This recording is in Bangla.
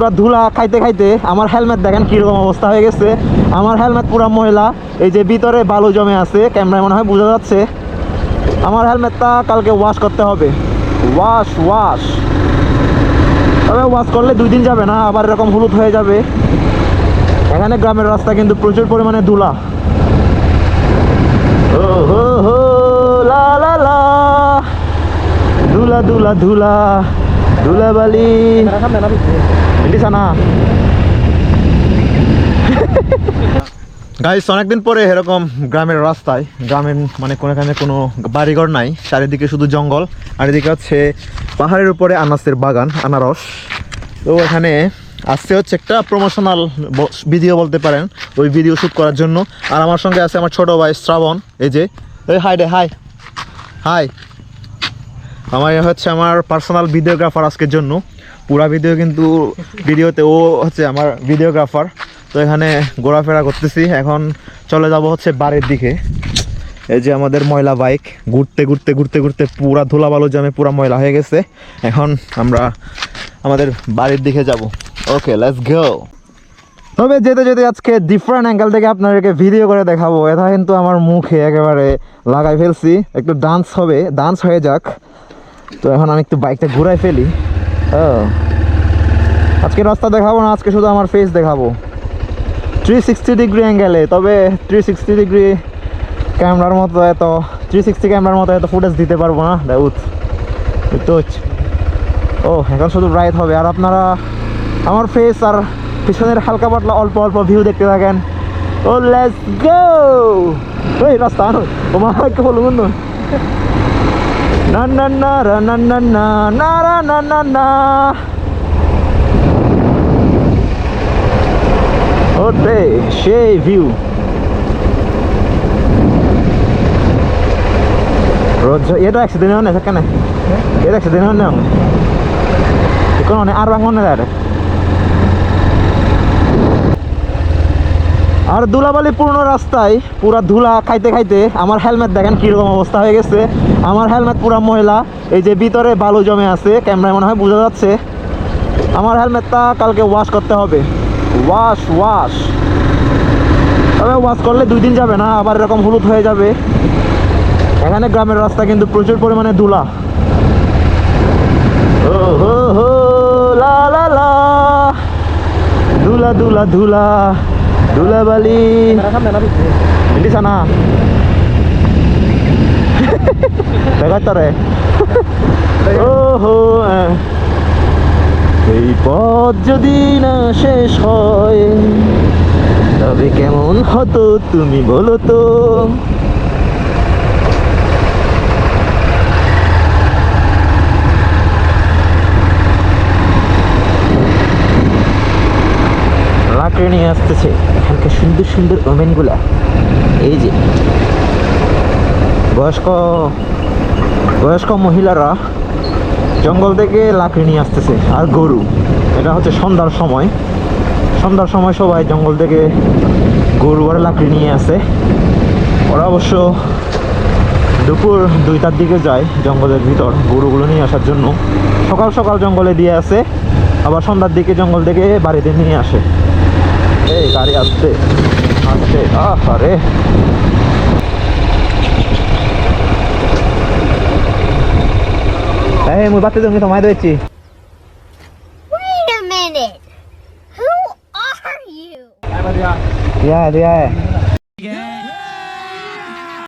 পুরো ধুলা খাইতে খাইতে আমার হেলমেট দেখেন কীরকম অবস্থা হয়ে গেছে। আমার হেলমেট পুরো ময়লা, এই যে ভিতরে বালু জমে আছে ক্যামেরায় মনে হয় বোঝা যাচ্ছে। আমার হেলমেটটা কালকে ওয়াশ করতে হবে। ওয়াশ ওয়াশ তবে ওয়াশ করলে দুই দিন যাবে না, আবার এরকম হলুদ হয়ে যাবে। এখানে গ্রামের রাস্তা কিন্তু প্রচুর পরিমাণে ধুলা। লা লা লা। ধুলা ধুলা ধুলা। ধুলা বালি দিছা না গাইস অনেকদিন পরে এরকম গ্রামের রাস্তায়, গ্রামের মানে কোনোখানে কোনো বাড়িঘর নাই, চারিদিকে শুধু জঙ্গল, আর এদিকে হচ্ছে পাহাড়ের উপরে আনাসের বাগান, আনারস। তো এখানে আসছে হচ্ছে একটা প্রমোশনাল ভিডিও বলতে পারেন, ওই ভিডিও শ্যুট করার জন্য। আর আমার সঙ্গে আছে আমার ছোট ভাই শ্রাবণ, এই যে, এই হাই রে হাই হাই আমার এ হচ্ছে আমার পার্সোনাল ভিডিওগ্রাফার আজকের জন্য। পুরা ভিডিও কিন্তু ভিডিওতে ও হচ্ছে আমার ভিডিওগ্রাফার তো এখানে ঘোরাফেরা করতেছি। এখন চলে যাব হচ্ছে বাড়ির দিকে। এই যে আমাদের ময়লা বাইক ঘুরতে ঘুরতে ঘুরতে ঘুরতে পুরা ধুলা বালু জামে পুরা ময়লা হয়ে গেছে। এখন আমরা আমাদের বাড়ির দিকে যাব। ওকে লেটস গো তবে যেতে যেতে আজকে ডিফারেন্ট অ্যাঙ্গেল থেকে আপনাদেরকে ভিডিও করে দেখাবো। এটা কিন্তু আমার মুখে একেবারে লাগাই ফেলছি। একটু ডান্স হবে। ডান্স হয়ে যাক। তো এখন আমি একটু বাইকটা ঘুরাই ফেলি। ও। আজকে রাস্তা দেখাবো না, আজকে শুধু আমার ফেস দেখাবো। থ্রি সিক্সটি ডিগ্রি অ্যাঙ্গেলে তবে থ্রি সিক্সটি ডিগ্রি ক্যামেরার মতো এত থ্রি সিক্সটি ক্যামেরার মতো এত ফুটেজ দিতে পারব না, দাউদ। তো ও, এখন শুধু রাইট হবে। আর আপনারা, আমার ফেস আর পিছনের হালকা পাতলা অল্প অল্প ভিউ দেখতে থাকেন। ও লেটস গো ওই রাস্তা আনো। ও, মা কে বলুন বন্ধু না না না রা না না না না রা না না না ওতে সেই ভিউ রোজ এটা অ্যাক্সিডেন্ট হয় না সেখানে এটা অ্যাক্সিডেন্ট হয় না কোনো আর বাংলা না আর আর ধুলাবালি পূর্ণ রাস্তায় পুরা ধুলা খাইতে খাইতে আমার হেলমেট দেখেন কীরকম অবস্থা হয়ে গেছে। আমার হেলমেট পুরা ময়লা, এই যে ভিতরে বালু জমে আছে, ক্যামেরায় মনে হয় বোঝা যাচ্ছে। আমার হেলমেটটা কালকে ওয়াশ করতে হবে। ওয়াশ ওয়াশ তবে ওয়াশ করলে দুই দিন যাবে না, আবার এরকম হলুদ হয়ে যাবে। এখানে গ্রামের রাস্তা কিন্তু প্রচুর পরিমাণে ধুলা। লা লা লা। ধুলা ধুলা ধুলা। বালি দিছা না দেখাচ্ছ রে ও হো আহ। এই পথ যদি না শেষ হয় তবে কেমন হতো তুমি বলো তো? নিয়ে আসতেছে। এখানকার সুন্দর সুন্দর ওমেনগুলা। এই যে, বয়স্ক বয়স্ক মহিলারা জঙ্গল থেকে লাকড়ি নিয়ে আসতেছে, আর গরু। এটা হচ্ছে সন্ধ্যার সময়। সন্ধ্যার সময় সবাই জঙ্গল থেকে গরু আর লাকড়ি নিয়ে আসে। ওরা অবশ্য দুপুর দুইটার দিকে যায় জঙ্গলের ভিতর গরুগুলো নিয়ে আসার জন্য। সকাল সকাল জঙ্গলে দিয়ে আসে, আবার সন্ধ্যার দিকে জঙ্গল থেকে বাড়িতে নিয়ে আসে। এই গাড়ি আসছে। আসছে। আহ আরে। এই মুই বাতে তুমি তোমায় Wait a